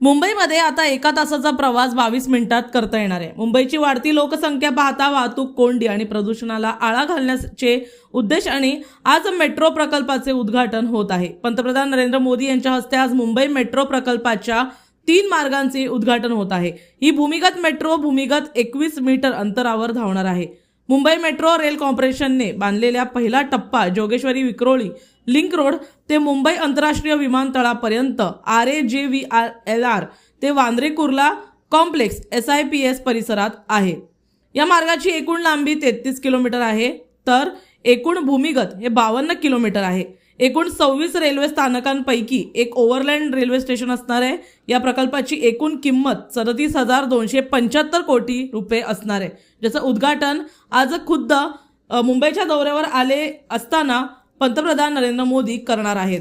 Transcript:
मुंबईमध्ये आता एका तासाचा प्रवास बावीस मिनिटात करता येणार आहे. मुंबईची वाढती लोकसंख्या पाहता वाहतूक कोंडी आणि प्रदूषणाला आळा घालण्याचे उद्देश आणि आज मेट्रो प्रकल्पाचे उद्घाटन होत आहे. पंतप्रधान नरेंद्र मोदी यांच्या हस्ते आज मुंबई मेट्रो प्रकल्पाच्या तीन मार्गांचे उद्घाटन होत आहे. ही भूमिगत मेट्रो भूमिगत एकवीस मीटर अंतरावर धावणार आहे. मुंबई मेट्रो रेल कॉर्पोरेशनने बांधलेल्या पहिला टप्पा जोगेश्वरी विक्रोळी लिंक रोड ते मुंबई आंतरराष्ट्रीय विमानतळापर्यंत आर ए जे व्ही आर एल आर ते Vandre Kurla complex S I P S परिसरात आहे. या मार्गाची एकूण लांबी तेहतीस किलोमीटर आहे तर एकूण भूमिगत हे बावन्न किलोमीटर आहे. एकूण सव्वीस रेल्वे स्थानकांपैकी एक ओव्हरलँड रेल्वे स्टेशन असणार आहे. या प्रकल्पाची एकूण किंमत सदतीस हजार दोनशे पंच्याहत्तर कोटी रुपये असणार आहे. ज्याचं उद्घाटन आज खुद्द मुंबईच्या दौऱ्यावर आले असताना पंतप्रधान नरेंद्र मोदी करणार आहेत.